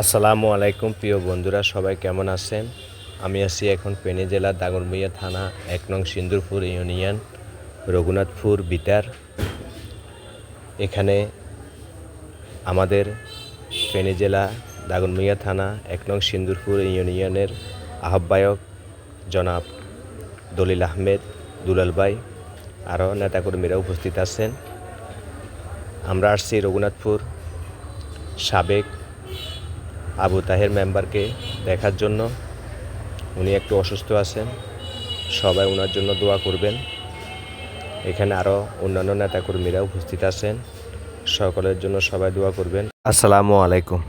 আসসালামু আলাইকুম, প্রিয় বন্ধুরা, সবাই কেমন আছেন? আমি আছি এখন পেনে জেলা দাগনভূঞা থানা এক নং সিন্দুরপুর ইউনিয়ন, রঘুনাথপুর বিটার। এখানে আমাদের ফেনী জেলা দাগনভূঞা থানা এক নং সিন্দুরপুর ইউনিয়নের আহ্বায়ক জনাব দলিল আহমেদ দুলাল ভাই, আরও নেতাকর্মীরা উপস্থিত আছেন। আমরা আসছি রঘুনাথপুর সাবেক আবু তাহের মেম্বারকে দেখার জন্য। উনি একটু অসুস্থ আছেন। সবাই ওনার জন্য দোয়া করবেন। এখানে আরও অন্যান্য নেতাকর্মীরা উপস্থিত আছেন। সকলের জন্য সবাই দোয়া করবেন। আসসালামু আলাইকুম।